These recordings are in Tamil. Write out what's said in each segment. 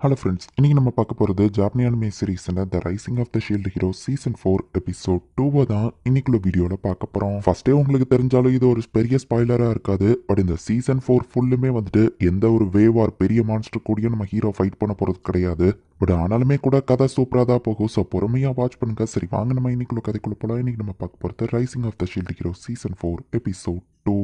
ஹலோ ஃப்ரெண்ட்ஸ் இன்றைக்கி நம்ம பார்க்க போகிறது ஜாப்பனியான சீரீஸில் the rising of the shield hero season four episode டூவை தான் இன்னைக்குள்ள வீடியோவில் பார்க்க போகிறோம் ஃபஸ்ட்டே உங்களுக்கு தெரிஞ்சாலும் இது ஒரு பெரிய ஸ்பாய்லராக இருக்காது. பட் இந்த சீசன் ஃபோர் ஃபுல்லுமே வந்துட்டு எந்த ஒரு வேவ் ஆர் பெரிய மான்ஸ்டர் கூடயும் நம்ம ஹீரோ ஃபைட் பண்ண போகிறது கிடையாது. பட் ஆனாலுமே கூட கதை சூப்பராக தான் போகும். ஸோ பொறுமையாக வாட்ச் பண்ணுங்க. சரி வாங்க நம்ம இன்னைக்குள்ள கதைக்குள்ள போகலாம் இன்னைக்கு நம்ம பார்க்க போகிறது rising of the shield hero season four episode two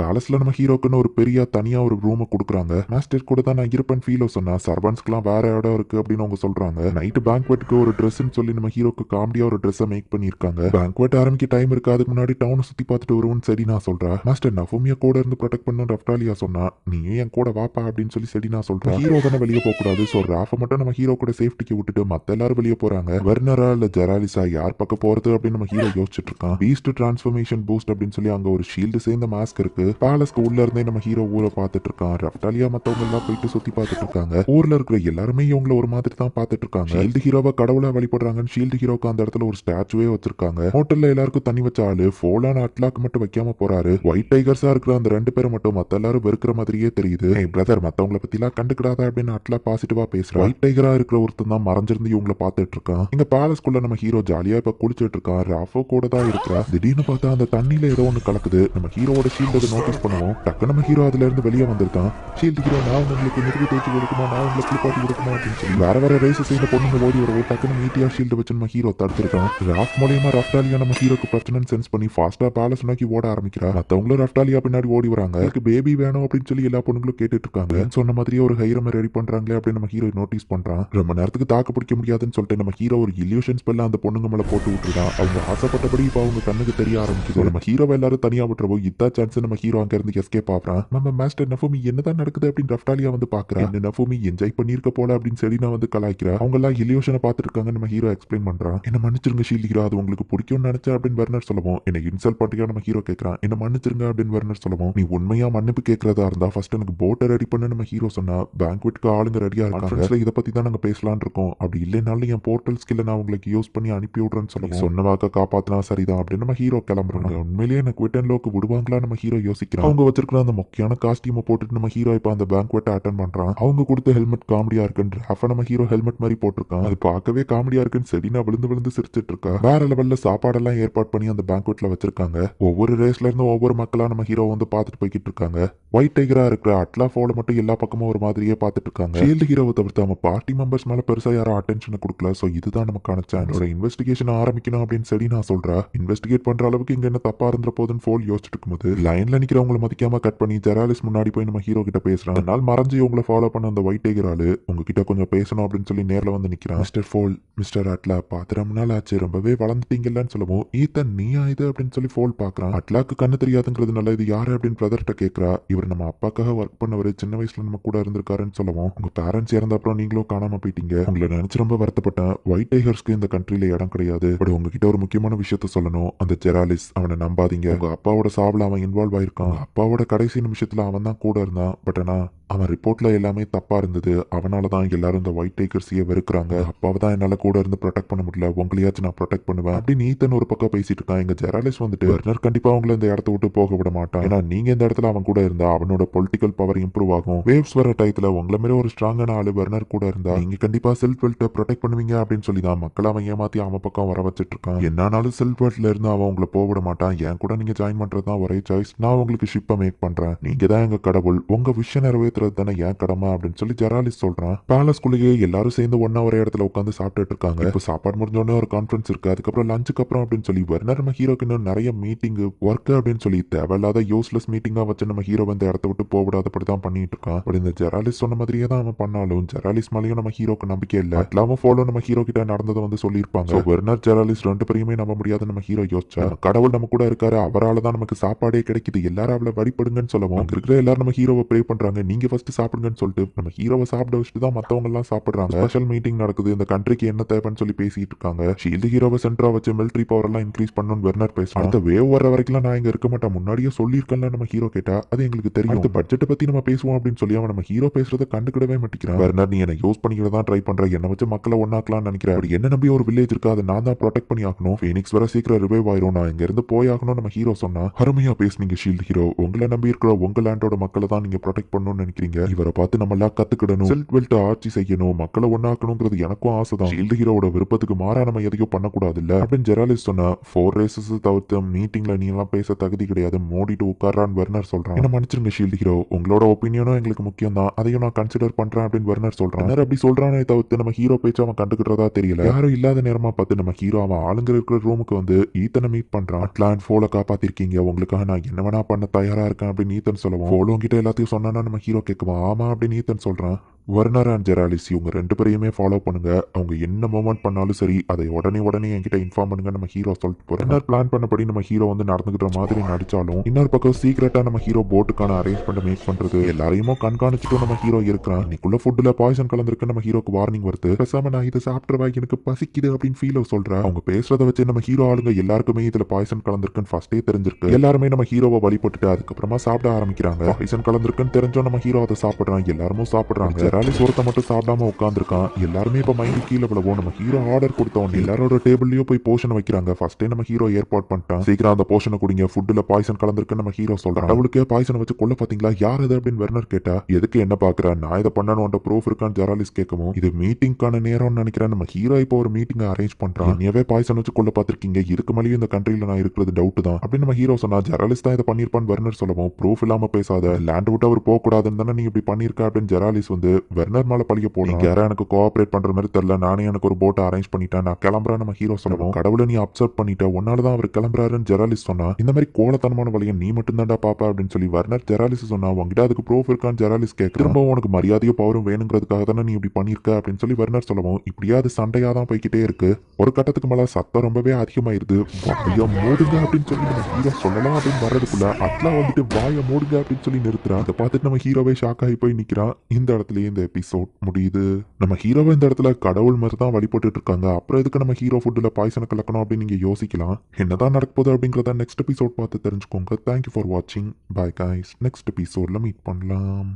பேலஸ்ல நம்ம ஹீரோக்குன்னு ஒரு பெரிய தனியா ஒரு ரூமை கொடுக்குறாங்க. மாஸ்டர் கூட தான் நான் இருப்பேன் ஃபீல் சொன்னா சர்வன்ஸ்க்குலாம் வேற இடம் இருக்கு அப்படின்னு அவங்க சொல்றாங்க. நைட்டு பேங்க்வெட்டுக்கு ஒரு ட்ரெஸ்ன்னு சொல்லி நம்ம ஹீரோக்கு காமெடியா ஒரு ட்ரெஸ்ஸை மேக் பண்ணியிருக்காங்க. பேங்க்வெட் ஆரம்பிக்க டைம் இருக்கு அதுக்கு முன்னாடி டவுனை சுத்தி பார்த்துட்டு வருவோம்னு சரி நான் சொல்றேன் மாஸ்டர் நஃபோமியா கூட இருந்து ப்ரொடெக்ட் பண்ண ரஃப்டாலியா சொன்னா நீயும் என் கூட வாப்பா அப்படின்னு சொல்லி சரி நான் சொல்றேன் ஹீரோ தானே வெளியே போக கூடாது ஸோ ராஃபை மட்டும் நம்ம ஹீரோ கூட சேஃப்டிக்கு விட்டுட்டு மத்த எல்லாரும் வெளியே போறாங்க. வெர்னரா இல்ல ஜெராலிசா யார் பக்கம் போறது அப்படின்னு நம்ம ஹீரோ யோசிச்சுட்டு இருக்கான். பீஸ்ட் டிரான்ஸ்ஃபர்மேஷன் பூஸ்ட் அப்படின்னு சொல்லி அங்க ஒரு ஷீல்டு சேர்ந்த மாஸ்க் இருக்கு. பேலஸ்க்கு உள்ள இருந்தே நம்ம ஹீரோ ஊரை பார்த்துட்டு இருக்கான் ரஃப்டாலியா மத்தவங்க எல்லாம் போயிட்டு சுத்தி பார்த்துட்டு இருக்காங்க ஊர்ல இருக்கிற எல்லாருமே இவங்கள ஒரு மாதிரி தான் பார்த்துட்டு இருக்காங்க ஷீல்டு ஹீரோவை கடவுளா வழிபடுறாங்கன்னு ஷீல்டு ஹீரோக்கு அந்த இடத்துல ஒரு ஸ்டாச்சுவே வச்சிருக்காங்க. ஹோட்டல்ல எல்லாருக்கும் தண்ணி வச்ச ஆளு ஃபோலான அட்லாக் மட்டும் வைக்காம போறாரு. ஒயிட் டைகர்ஸா இருக்கிற அந்த ரெண்டு பேரை மட்டும் மத்த எல்லாரும் வெறுக்கிற மாதிரியே தெரியுது. பிரதர் மத்தவங்கள பத்தி எல்லாம் கண்டுக்கிடாத அப்படின்னு அட்லா பாசிட்டிவா பேசுறான் ஒயிட் டைகரா இருக்கிற ஒருத்தன் தான் மறைஞ்சிருந்து இவங்கள பார்த்துட்டு இருக்கான் இங்க பேலஸ்குள்ள நம்ம ஹீரோ ஜாலியா இப்ப குளிச்சிட்டு இருக்கான். ராஃபோ கூட தான் இருக்கிறா திடீர்னு பார்த்தா அந்த தண்ணியில ஏதோ ஒண்ணு கலக்குது. நம்ம ஹீரோவோட ஷீல்டு நோட்டீஸ் பண்ணுவோம் டக்கு நம்ம ஹீரோ அதுல இருந்து வெளியே வந்திருக்கான். ஷீல்டு ஹீரோ நான் உங்களுக்கு நிறுத்தி தேய்ச்சி கொடுக்குமா? நான் உங்களை குளிப்பாட்டி கொடுக்குமா? அப்படின்னு சொல்லி வேற வேற ரேசஸ் இந்த பொண்ணுங்க ஓடி வரவோ டக்குன்னு மீட்டியா ஷீல்டு வச்சு நம்ம ஹீரோ தடுத்திருக்கான். ராஃப் மூலியமா ரஃப்டாலியா நம்ம ஹீரோக்கு பிரச்சனைன்னு சென்ஸ் பண்ணி ஃபாஸ்டா பேலஸ் நோக்கி ஓட ஆரம்பிக்கிறா மத்தவங்களும் ரஃப்டாலியா பின்னாடி ஓடி வராங்க. எனக்கு பேபி வேணும் அப்படின்னு சொல்லி எல்லா பொண்ணுங்களும் கேட்டுட்டு இருக்காங்க. சொன்ன மாதிரியே ஒரு ஹைரம் ரெடி பண்றாங்களே அப்படின்னு நம்ம ஹீரோ நோட்டீஸ் பண்றான். ரொம்ப நேரத்துக்கு தாக்கு பிடிக்க முடியாதுன்னு சொல்லிட்டு நம்ம ஹீரோ ஒரு இல்யூஷன்ஸ் பெல்லாம் அந்த பொண்ணுங்க மேல போட்டு விட்டுருக்கான். அவங்க ஆசைப்பட்டபடி இப்போ அவங்க கண்ணுக்கு தெரிய ஆரம்பிச்சு நம்ம ஹீரோவை எல்லாரும் தனியா விட்டுறவோ இதா சான்ஸ் நம்ம ஹீரோ அங்க இருந்து எஸ்கேப் ஆகிறான். நம்ம மாஸ்டர் நஃபூமி என்னதான் நடக்குது அப்படின்னு ரஃப்டாலியா வந்து பாக்குறா. என்ன நஃபூமி என்ஜாய் பண்ணிருக்க போல அப்படின்னு செலினா வந்து கலாய்க்கிற. அவங்க எல்லாம் இலியோஷனை பார்த்துட்டு நம்ம ஹீரோ எக்ஸ்பிளைன் பண்றான். என்ன மன்னிச்சிருங்க ஷீல் ஹீரோ அது உங்களுக்கு பிடிக்கும்னு நினைச்சா அப்படின்னு பர்னர் சொல்லுவோம். என்ன இன்சல்ட் பண்றியா நம்ம ஹீரோ கேட்கறான் என்ன மன்னிச்சிருங்க அப்படின்னு வெர்னர் சொல்லுவோம். நீ உண்மையா மன்னிப்பு கேட்கறதா இருந்தா ஃபர்ஸ்ட் எனக்கு போட்டை ரெடி பண்ண நம்ம ஹீரோ சொன்னா பேங்க்வெட்க்கு ஆளுங்க ரெடியா இருக்காங்க. இதை பத்தி தான் நாங்க பேசலாம்னு இருக்கோம். அப்படி இல்லைனாலும் என் போர்ட்டல் ஸ்கில்ல நான் உங்களுக்கு யூஸ் பண்ணி அனுப்பி விடுறேன்னு சொல்லுவோம். சொன்ன வாக்க காப்பாத்தினா சரிதான் அப்படின்னு நம்ம ஹீரோ கிளம்புறாங்க உண்மையிலேயே எனக்கு குவிட் அண்ட் லோக்கு விடுவாங்களா நம்ம ஹீரோ யோசிக்கிறான். அவங்க வச்சிருக்கிற அந்த மொக்கையான காஸ்டியூமை போட்டுட்டு நம்ம ஹீரோ இப்போ அந்த பேங்க்வெட்டை அட்டன் பண்றான். அவங்க கொடுத்த ஹெல்மெட் காமெடியா இருக்குன்ற ராஃபா நம்ம ஹீரோ ஹெல்மெட் மாதிரி போட்டிருக்கான். அது பார்க்கவே காமெடியா இருக்குன்னு செடினா விழுந்து விழுந்து சிரிச்சிட்டு இருக்கா. வேற லெவல்ல சாப்பாடெல்லாம் ஏற்பாடு பண்ணி அந்த பேங்க்வெட்ல வச்சிருக்காங்க. ஒவ்வொரு ரேஸ்ல இருந்தும் ஒவ்வொரு மக்களா நம்ம ஹீரோ வந்து பார்த்துட்டு போய்கிட்டு இருக்காங்க. ஒயிட் டைகரா இருக்கிற அட்லா ஃபோல மட்டும் எல்லா பக்கமும் ஒரு மாதிரியே பார்த்துட்டு இருக்காங்க. ஷீல்டு ஹீரோவை தவிர்த்து அவங்க பார்ட்டி மெம்பர்ஸ் மேல பெருசா யாரும் அட்டென்ஷனை கொடுக்கல. சோ இதுதான் நமக்கான என்னோட இன்வெஸ்டிகேஷன் ஆரம்பிக்கணும் அப்படின்னு சரி நான் சொல்றேன். இன்வெஸ்டிகேட் பண்ற அளவுக்கு இங்க என்ன தப்பா இருந்த போதுன்னு ஃபோல் யோசிச்சுட்டு இருக்கும்போது லைன்ல நிக்கிறவங்கள மதிக்காம கட் பண்ணி ஜெராலிஸ் முன்னாடி போய் நம்ம ஹீரோ கிட்ட பேசுறான். அதனால் மறைஞ்சு உங்களை ஃபாலோ பண்ண அந்த ஒயிட் டைகர் ஆளு உங்ககிட்ட கொஞ்சம் பேசணும் அப்படின்னு சொல்லி நேர்ல வந்து நிக்கிறான். மிஸ்டர் ஃபோல் மிஸ்டர் அட்லா பாத்து ரொம்ப நாள் ஆச்சு. ரொம்பவே வளர்ந்துட்டீங்கல்லன்னு சொல்லுவோம் ஈத்தன் நீயா இது? அப்படின்னு சொல்லி ஃபோல் பாக்குறான். அட்லாக்கு கண்ணு தெரியாதுங்கிறதுனால இது யாரு அப்படின்னு பிரதர்கிட்ட கேட்கறா இவர் நம்ம அப்பாக்காக ஒர்க் பண்ணவர் சின்ன வயசுல நம்ம கூட இருந்திருக்காருன்னு சொல்லுவோம் உங்க பேரண்ட்ஸ் இறந்த அப்புறம் நீங்களும் காணாம போயிட்டீங்க. உங்களை நினைச்சு ரொம்ப வருத்தப்பட்டேன். ஒயிட் டைகர்ஸ்க்கு இந்த கண்ட்ரில இடம் கிடையாது. பட் உங்ககிட்ட ஒரு முக்கியமான விஷயத்த சொல்லணும். அந்த ஜெராலிஸ் அவனை நம்பாதீங்க. உங்க அப்பாவோட சாவில் அவன் இன்வால்வ் ஆயிருக்கான். அப்பாவோட கடைசி நிமிஷத்துல அவன் தான் கூட இருந்தான். பட் ஆனா அவன் ரிப்போர்ட்ல எல்லாமே தப்பா இருந்தது. அவனால தான் எல்லாரும் இந்த ஒயிட் டைகர்ஸையே வெறுக்கிறாங்க. அப்பாவை தான் என்னால கூட இருந்து ப்ரொடெக்ட் பண்ண முடியல. உங்களையாச்சும் நான் ப்ரொடெக்ட் பண்ணுவேன். அப்படின்னு நீத்தன் ஒரு பக்கம் பேசிட்டு இருக்கான். எங்க ஜெராலிஸ் வந்துட்டு வெர்னர் கண்டிப்பா உங்களை இந்த இடத்த விட்டு போக விட மாட்டான். ஏன்னா நீங்க இந்த இடத்துல அவன் கூட இருந்தா அவனோட பொலிட்டிக்கல் பவர் இம்ப்ரூவ் ஆகும். வேவ்ஸ் வர டயத்துல உங்களை மாதிரி ஒரு ஸ்ட்ராங்கான ஆளு வெர்னர் கூட இருந்தா நீங்க கண்டிப்பா செல்ஃப் வெல்ட்டை ப்ரொடெக்ட் பண்ணுவீங்க அப்படின்னு சொல்லி தான் மக்கள் அவன் ஏமாத்தி அவன் பக்கம் வர வச்சிட்டு இருக்கான். என்னானாலும் செல்ஃப் வெல்ட்ல இருந்து அவன் உங்களை போக மாட்டான். என் கூட நீங்க ஜாயின் பண்றது தான் ஒரே சாய்ஸ் நான் உங்களுக்கு ஷிப்பை மேக் பண்றேன். நீங்க தான் எங்க கடவுள். உங்க விஷயம் நிறைவேற்றுறது தானே என் கடமை அப்படின்னு சொல்லி ஜெராலிஸ் சொல்றான். பேலஸ்குள்ளேயே எல்லாரும் சேர்ந்து ஒன்னா ஒரே இடத்துல உட்காந்து சாப்பிட்டுட்டு இருக்காங்க. இப்போ சாப்பாடு முடிஞ்சோடனே ஒரு கான்ஃபரன்ஸ் இருக்கு. அதுக்கப்புறம் லஞ்சுக்கு அப்புறம் அப்படின்னு சொல்லி வெர்னர் நம்ம ஹீரோக்கு இன்னும் நிறைய மீட்டிங் ஒர்க் அப்படின்னு சொல்லி தேவையில்லாத யூஸ்லெஸ் மீட்டிங்கா வச்சு நம்ம ஹீரோ வந்து இடத்த விட்டு போகவிடாதபடி தான் பண்ணிட்டு இருக்கான் பட் இந்த ஜெராலிஸ் சொன்ன மாதிரியே தான் அவன் பண்ணாலும். ஜெராலிஸ் மேலேயும் நம்ம ஹீரோக்கு நம்பிக்கை இல்லை. அட்லாவும் ஃபாலோ நம்ம ஹீரோ கிட்ட நடந்ததை வந்து சொல்லியிருப்பாங்க. வெர்னர் ஜெராலிஸ் ரெண்டு பேரையுமே நம்ப முடியாது நம்ம ஹீரோ யோசிச்சா. கடவுள் நம்ம கூட இருக்காரு. அவரால் தான் நமக்கு சாப்பாடே கிடைக்குது. எல்லாரும் அவளை வழிபடுங்கன்னு சொல்லவும் அங்க இருக்கிற எல்லாரும் நம்ம ஹீரோவை ப்ரே பண்றாங்க. நீங்க ஃபர்ஸ்ட் சாப்பிடுங்கன்னு சொல்லிட்டு நம்ம ஹீரோவை சாப்பிட வச்சுட்டு தான் மத்தவங்க எல்லாம் சாப்பிடுறாங்க. ஸ்பெஷல் மீட்டிங் நடக்குது. இந்த கண்ட்ரிக்கு என்ன தேவைன்னு சொல்லி பேசிட்டு இருக்காங்க. ஷீல்டு ஹீரோவை சென்டரா வச்சு மிலிட்டரி பவர் எல்லாம் இன்க்ரீஸ் பண்ணணும்னு வெர்னர் பேசுறாங்க அந்த வேவ் வர வரைக்கும் நான் இங்க இருக்க மாட்டேன். முன்னாடியே சொல்லியிருக்கேன்ல நம்ம ஹீரோ கேட்டா. அது எங்களுக்கு தெரியும். அடுத்த பட்ஜெட்டை பத்தி நம்ம பேசுவோம் அப்படின்னு சொல்லி அவன் நம்ம ஹீரோ பேசுறத கண்டுக்கிடவே மாட்டேங்கிறான். வெர்னர் நீ என்ன யூஸ் பண்ணிக்கிறதா ட்ரை பண்ற? என்ன வச்சு மக்களை ஒன்னாக்கலாம்னு நினைக்கிறேன் அப்படி என்ன நம்பி ஒரு வில்லேஜ் இருக்கு? அதை நான் தான் ப்ரொடெக்ட் பண்ணி ஆகணும். ஃபீனிக்ஸ் வர சீக்கிரம் ரிவைவ் ஆயிரும். நான் இங்க இருந்து போய் ஆகணும் நம்ம ஹீரோ சொன்னா அருமையா பேசுனீங்க ஷீல்டு ஹீரோ உங்களை நம்பி இருக்கிற உங்க லேண்டோட மக்களை தான் நீங்க ப்ரொடெக்ட் பண்ணணும்னு நினைக்கிறீங்க. இவரை பார்த்து நம்ம எல்லாம் கத்துக்கிடணும். செல்ட் வெல்ட் ஆட்சி செய்யணும். மக்களை ஒன்னாக்கணுங்கிறது எனக்கும் ஆசை தான். ஷீல்டு ஹீரோட விருப்பத்துக்கு மாறா நம்ம எதையும் பண்ணக்கூடாது இல்ல அப்படின்னு ஜெராலிஸ் சொன்னா ஃபோர் ரேசஸ் தவிர்த்து மீட்டிங்ல நீ எல்லாம் பேச தகுதி கிடையாது. மோடிட்டு உட்காரான்னு வெர்னர் சொல்றான். என்ன மன்னிச்சிருங்க ஷீல்டு ஹீரோ உங்களோட ஒப்பீனியனும் எங்களுக்கு முக்கியம் தான் அதையும் நான் கன்சிடர் பண்றேன் அப்படின்னு வர்னர் சொல்றான் வெர்னர் அப்படி சொல்றானே தவிர்த்து நம்ம ஹீரோ பேச்சு அவன் கண்டுக்கிட்டதா தெரியல. யாரும் இல்லாத நேரமா பார்த்து நம்ம ஹீரோ அவன் ஆளுங்க இருக்கிற ரூமுக்கு வந்து ஈத்தனை மீட் பண்றான். அட்லாண்ட் ஃபோலை காப்பாத்திருக்கீங்க. உங்களுக்காக நான் என்ன வேணா பண்ண தயாரா இருக்கேன் அப்படின்னு ஈத்தன் சொல்லுவோம் ஃபோலோ கிட்ட எல்லாத்தையும் சொன்னா நம்ம ஹீரோ கேட்குவான். ஆமா அப்படின்னு ஈத்தன் சொல்றான். வர்னர் அண்ட் ஜெராலிஸ் இவங்க ரெண்டு பேரையுமே ஃபாலோ பண்ணுங்க. அவங்க என்ன மூமெண்ட் பண்ணாலும் சரி அதை உடனே உடனே என்கிட்ட இன்ஃபார்ம் பண்ணுங்க. நம்ம ஹீரோ சொல்லிட்டு போறோம். பிளான் பண்ணபடி நம்ம ஹீரோ வந்து நடந்துக்கிற மாதிரி நடிச்சாலும் இன்னொரு பக்கம் சீக்கிரட்டா நம்ம ஹீரோ போட்டுக்கான அரேஞ்ச்மெண்ட் மேக் பண்றது எல்லாரையுமோ கண்காணிச்சுட்டு நம்ம ஹீரோ இருக்கிறான். இன்னைக்குள்ள ஃபுட்ல பாய்சன் கலந்துருக்கு நம்ம ஹீரோக்கு வார்னிங் வருது. பேசாம நான் இதை சாப்பிட்றவா எனக்கு பசிக்குது அப்படின்னு ஃபீல் சொல்றேன் அவங்க பேசுறத வச்சு நம்ம ஹீரோ ஆளுங்க எல்லாருக்குமே இதுல பாய்சன் கலந்துருக்குன்னு ஃபர்ஸ்டே தெரிஞ்சிருக்கு. எல்லாருமே நம்ம ஹீரோவை வழிபட்டுட்டு அதுக்கப்புறமா சாப்பிட ஆரம்பிக்கிறாங்க. பாய்சன் கலந்துருக்குன்னு தெரிஞ்சோம் நம்ம ஹீரோ அதை சாப்பிடுறான். எல்லாரும் சாப்பிடுறாங்க. ஜெராலிஸ் ஒருத்த மட்டும் சாப்பிடாம உட்காந்துருக்கான் எல்லாருமே இப்போ மைண்ட் கீழே விழவும். நம்ம ஹீரோ ஆர்டர் கொடுத்தவன் எல்லாரோட டேபிள்லயும் போய் போஷன் வைக்கிறாங்க. ஃபர்ஸ்டே நம்ம ஹீரோ ஏற்பாடு பண்ணிட்டான். சீக்கிரம் அந்த போஷனை குடிங்க. ஃபுட்டில் பாய்சன் கலந்துருக்கு நம்ம ஹீரோ சொல்றான். அவளுக்கு பாய்சனை வச்சு கொல்ல பாத்தீங்களா யார் அது அப்படின்னு வெர்னர் கேட்டா எதுக்கு என்ன பாக்குற நான் இதை பண்ணணும்ன்ற ப்ரூஃப் இருக்கான்னு ஜெராலிஸ் கேட்கவும் இது மீட்டிங்கான நேரம்னு நினைக்கிறேன். நம்ம ஹீரோ இப்போ ஒரு மீட்டிங் அரேஞ்ச் பண்றான். என்னவே பாய்சன் வச்சு கொள்ள பாத்திருக்கீங்க இதுக்கு மேலேயும் இந்த கண்ட்ரில நான் இருக்கிறது டவுட் தான். அப்படின்னு நம்ம ஹீரோ சொன்னா ஜெராலிஸ் தான் இதை பண்ணிருப்பான்னு வெர்னர் சொல்லவும். ப்ரூஃப் இல்லாம பேசாத. லேண்ட் விட்டு அவர் போக கூடாதுன்னு தானே நீ இப்படி பண்ணிருக்க அப்படின்னு ஜெராலிஸ் வந்து வெர்னர் மேல பழிய போடும் யாரா எனக்கு கோஆபரேட் பண்ற மாதிரி தெரியல. நானே எனக்கு ஒரு போட்டை அரேஞ்ச் பண்ணிட்டேன். நான் கிளம்புறேன் நம்ம ஹீரோ சொல்லவும் கடவுளை நீ அப்சர்வ் பண்ணிட்ட. உன்னால தான் அவர் கிளம்புறாருன்னு ஜெராலிஸ் சொன்னா இந்த மாதிரி கோலத்தனமான வழியை நீ மட்டும் தான்டா பாப்பா அப்படின்னு சொல்லி வர்னர் ஜெராலிஸ் சொன்னா உங்ககிட்ட அதுக்கு ப்ரூஃப் இருக்கான்னு ஜெராலிஸ் கேட்க. திரும்ப உனக்கு மரியாதையோ பவரும் வேணுங்கிறதுக்காக தானே நீ இப்படி பண்ணிருக்க அப்படின்னு சொல்லி வர்னர் சொல்லவும் இப்படியே அது சண்டையா தான் போய்கிட்டே இருக்கு. ஒரு கட்டத்துக்கு மேல சத்தம் ரொம்பவே அதிகமாயிருது. வாய மூடுங்க அப்படின்னு சொல்லி நம்ம ஹீரோ சொல்லலாம் அப்படின்னு வர்றதுக்குள்ள அட்லா வந்துட்டு வாய மூடுங்க அப்படின்னு சொல்லி நிறுத்துறான் அதை பார்த்துட்டு நம்ம ஹீரோவே ஷாக் ஆகி போய் நிக்கிறான். இந்த இடத்துலயே இந்த எபிசோட் முடியுது. நம்ம ஹீரோவை இந்த இடத்துல கடவுள் மாதிரி தான் வழிபட்டுட்டு இருக்காங்க அப்புறம் எதுக்கு நம்ம ஹீரோ ஃபுட்டில் பாய்சனை கலக்கணும் அப்படின்னு நீங்க யோசிக்கலாம். என்னதான் நடக்க போகுது அப்படிங்கிறத நெக்ஸ்ட் எபிசோட் பார்த்து தெரிஞ்சுக்கோங்க. தேங்க்யூ ஃபார் வாட்சிங் பாய் காய்ஸ் நெக்ஸ்ட் எபிசோட்ல மீட் பண்ணலாம்.